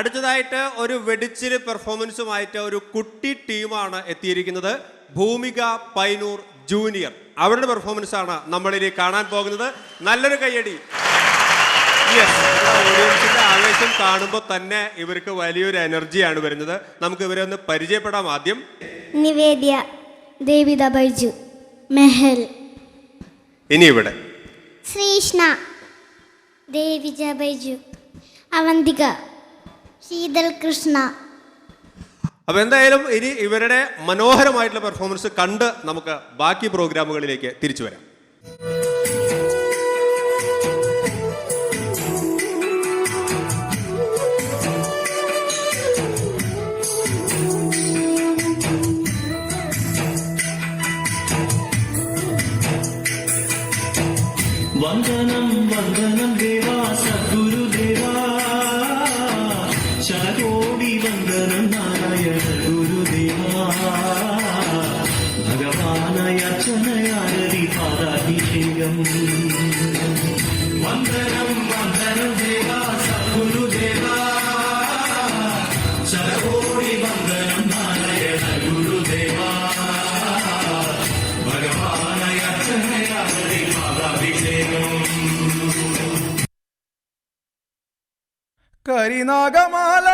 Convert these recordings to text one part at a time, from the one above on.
അടുത്തതായിട്ട് ഒരു വെടിച്ചിൽ പെർഫോമൻസുമായിട്ട് ഒരു കുട്ടി ടീമാണ് എത്തിയിരിക്കുന്നത്. ഭൂമിക പൈനൂർ ജൂനിയർ അവരുടെ പെർഫോമൻസ് ആണ് നമ്മളിനി കാണാൻ പോകുന്നത്. നല്ലൊരു കയ്യടി. ഓഡിയൻസിന്റെ ആവേശം കാണുമ്പോൾ തന്നെ ഇവർക്ക് വലിയൊരു എനർജിയാണ് വരുന്നത്. നമുക്ക് ഇവരെ ഒന്ന് പരിചയപ്പെടാം ആദ്യം. നിവേദ്യ ദേവിത ബൈജു മെഹൽ. ഇനി ഇവിടെ. ശ്രീഷ്ണ ദേവിജ ബൈജു അവന്തിക. ശീതൽ കൃഷ്ണ. അപ്പൊ എന്തായാലും ഇനി ഇവരുടെ മനോഹരമായിട്ടുള്ള പെർഫോമൻസ് കണ്ട് നമുക്ക് ബാക്കി പ്രോഗ്രാമുകളിലേക്ക് തിരിച്ചു വരാം. കരിനാഗമാല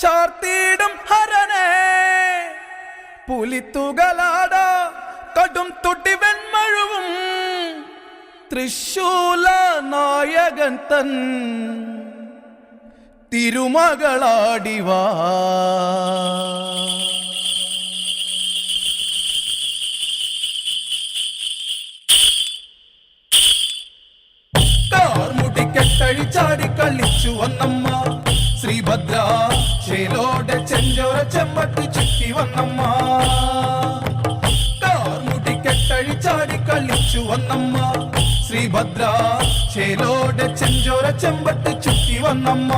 ചാർത്തിയിടും ഹരനെ. പുലിത്തുകളാട കടും തുട്ടി വെൺമഴുവും തൃശൂല നായകൻ തൻ തിരുമകളാടിവാ. കെട്ടഴിച്ചാടി കളിച്ചു വന്നമ്മ ശ്രീഭദ്ര ചേലോടെ ചെഞ്ചോര ചെമ്പട്ടി ചുറ്റി വന്നമ്മ കാർമുടി കെട്ടഴിച്ചാടി കളിച്ചു വന്നമ്മ ശ്രീഭദ്ര ചേലോടെ ചെഞ്ചോര ചെമ്പട്ടി ചുറ്റി വന്നമ്മ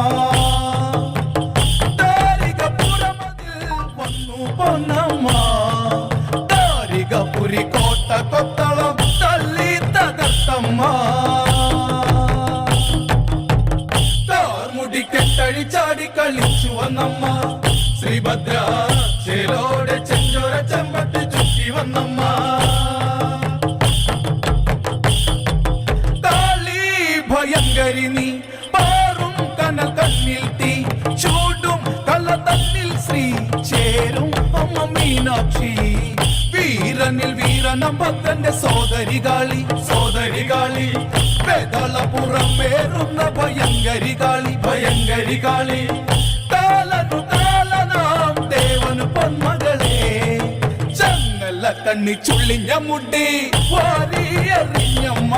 കളിച്ചു വന്നമ്മ ശ്രീഭദ്ര ചേലോടെ ചെഞ്ചോര ചെമ്പട്ടി ചുറ്റി വന്നമ്മ കാളി ഭയങ്കരി നീ പാറും കന തന്നിൽ തീ ചൂടും കല തന്നിൽ ശ്രീ ചേരും അമ്മ മീനാക്ഷി വീരനിൽ വീരനം ഭക്തന്റെ സോദരി കാളി സോദരി കാളി വേദളപുറമേറുന്ന ഭയങ്കരി കാളി ഭയങ്കരി കാളി കണ്ണി ചുള്ളിഞ്ഞ മുട്ടി വാരിയെറിഞ്ഞമ്മ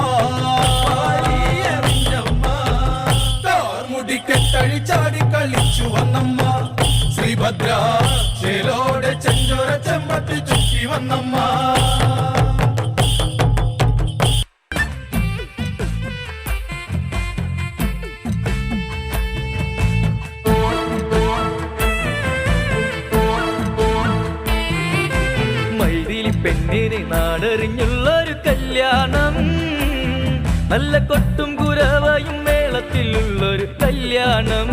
കെട്ടഴിച്ചാടി കളിച്ചു വന്നമ്മ. ശ്രീഭദ്ര ചെഞ്ചോര ചെമ്പത്തി ചുറ്റി വന്നമ്മ. പെണ്ണിനെ നാടറിഞ്ഞുള്ളൊരു കല്യാണം. നല്ല കൊട്ടും കുരവയും മേളത്തിലുള്ളൊരു കല്യാണം.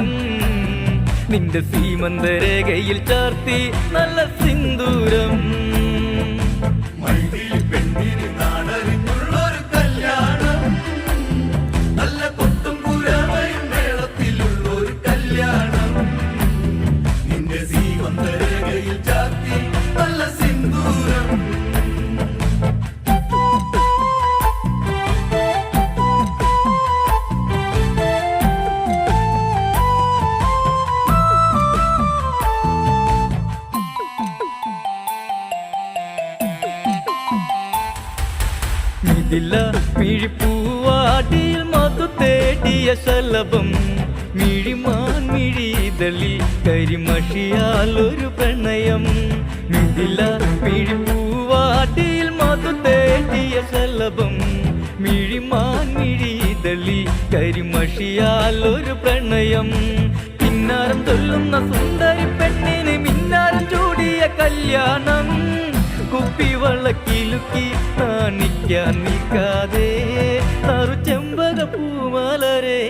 നിന്റെ സീമന്തരേഖയിൽ ചാർത്തി നല്ല സിന്ദൂരം. നല്ല മിഴിതളിൽ കരിമഷിയാൽ ഒരു പ്രണയം. മിഥില പിഴിപ്പൂവാട്ടിയിൽ മധു തേടിയ ശലഭം. മിഴിമാൻ മിഴിതളിൽ കരിമഷിയാൽ ഒരു പ്രണയം. പിന്നാരം തൊല്ലുന്ന സുന്ദരി പെണ്ണിന് മിന്നാരം ചൂടിയ കല്യാണം. കുപ്പിവളക്കിലുക്കി നാണിക്കാൻ നിൽക്കാതെ ചെമ്പക പൂമലരേ.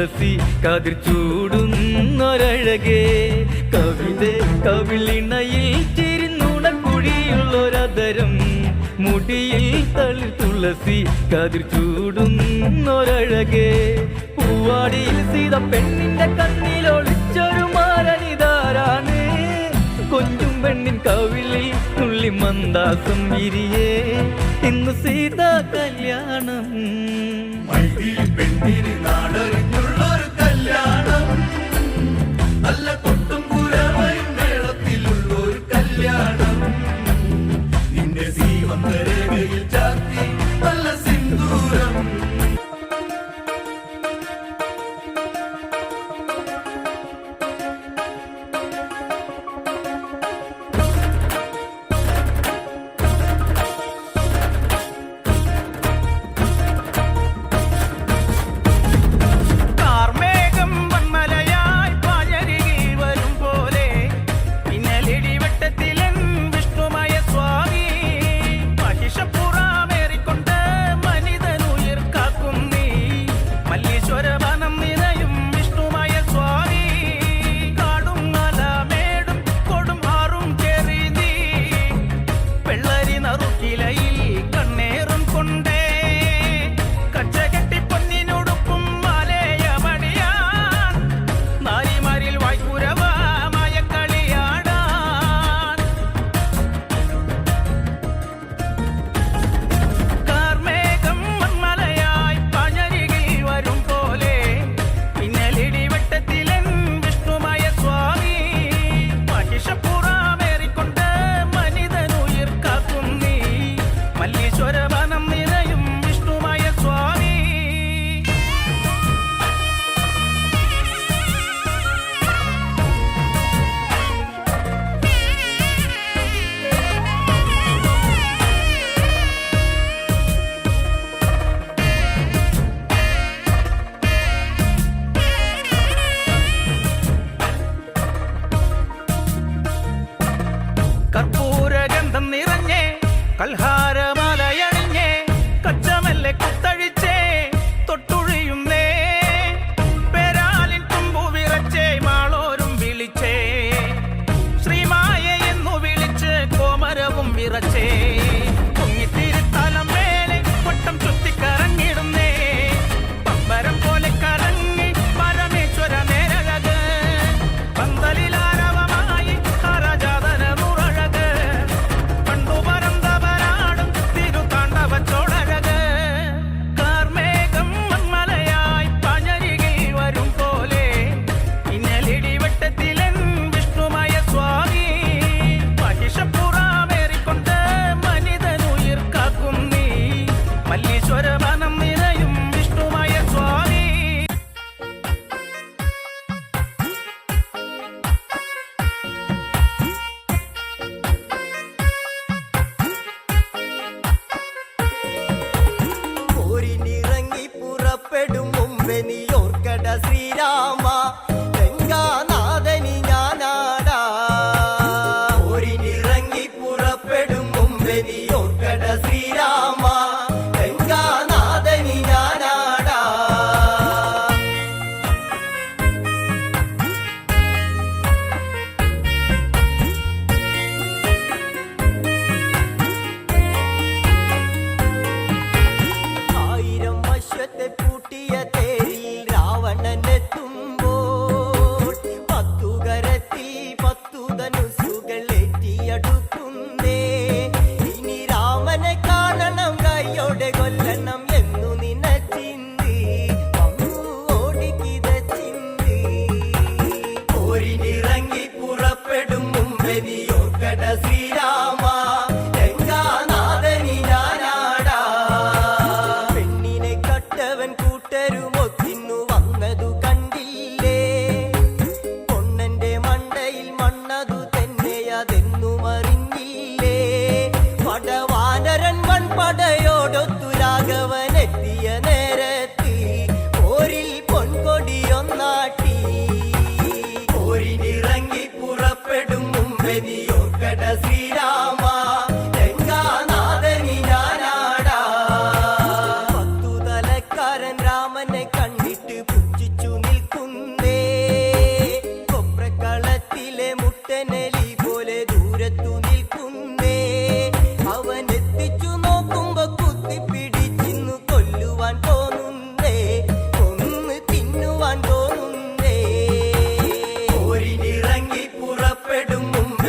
തുളസി കതിർ ചൂടുന്നൊരഴകേ. കവിത കവിളിണയിൽ ചിരുന്നുണക്കുഴിയുള്ളൊരതരം മുടിയിൽ തളിർ തുളസി കതിർ ചൂടുന്നൊരഴകേ. പൂവാടിയിൽ സീത പെണ്ണിന്റെ കണ്ണിലൊളിച്ചൊരു മാരണിതാരാണ്. കൊഞ്ചും പെണ്ണിൻ കവിളിൽ തുള്ളി മന്ദാസം വിരിയേ. ഇന്ന് സീത കല്യാണം. പെണ്ണിന് നാടൊരു നല്ല കൊട്ടും കുരവയും മേളത്തിലുള്ള ഒരു കല്യാണം. നിന്റെ സീമന്തരേഖയിൽ ചാത്തി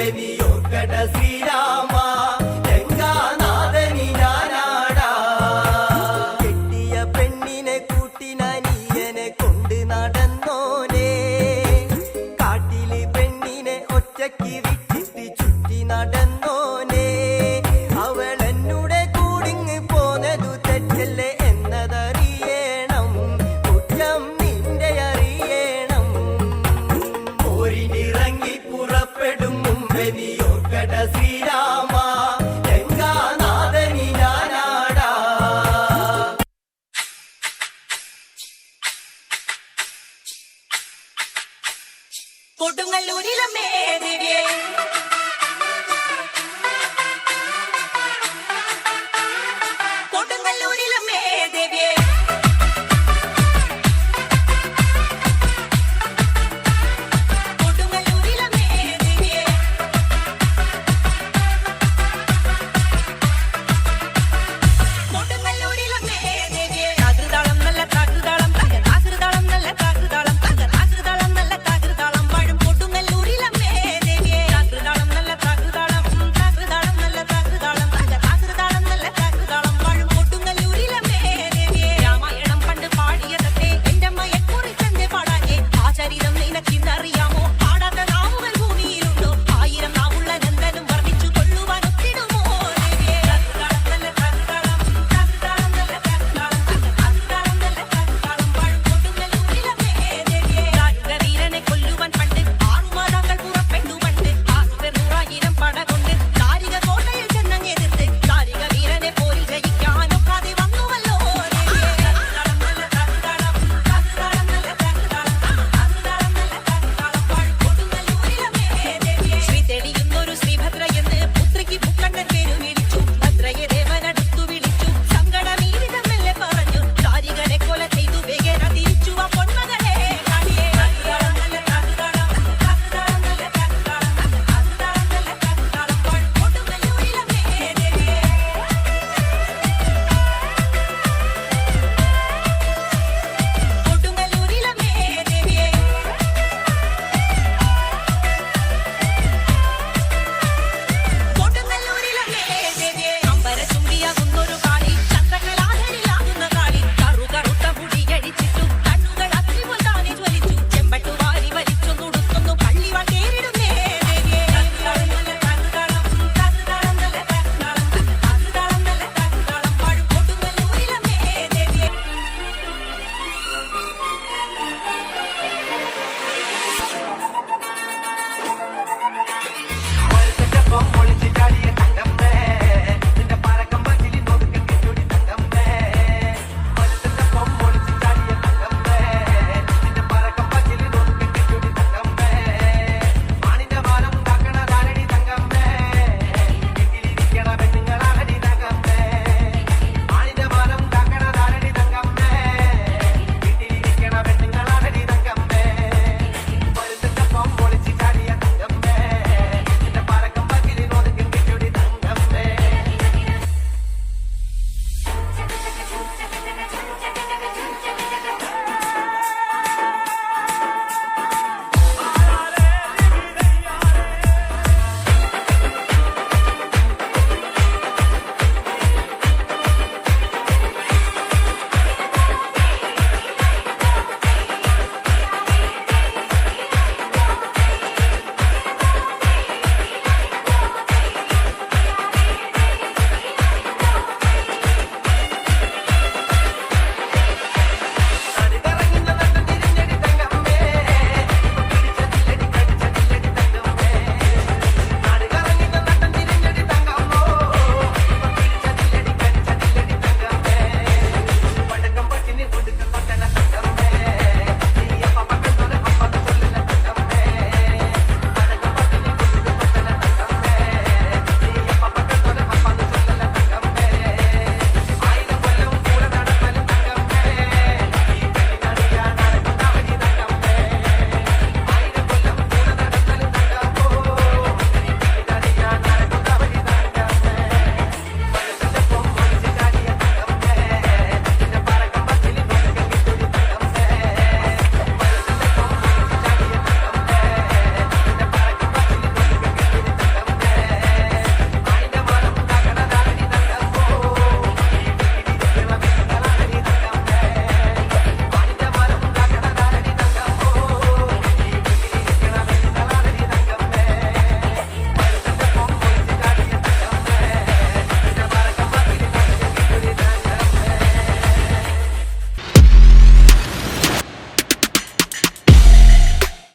ప్రతి ఒక్కట శ్రీరామ.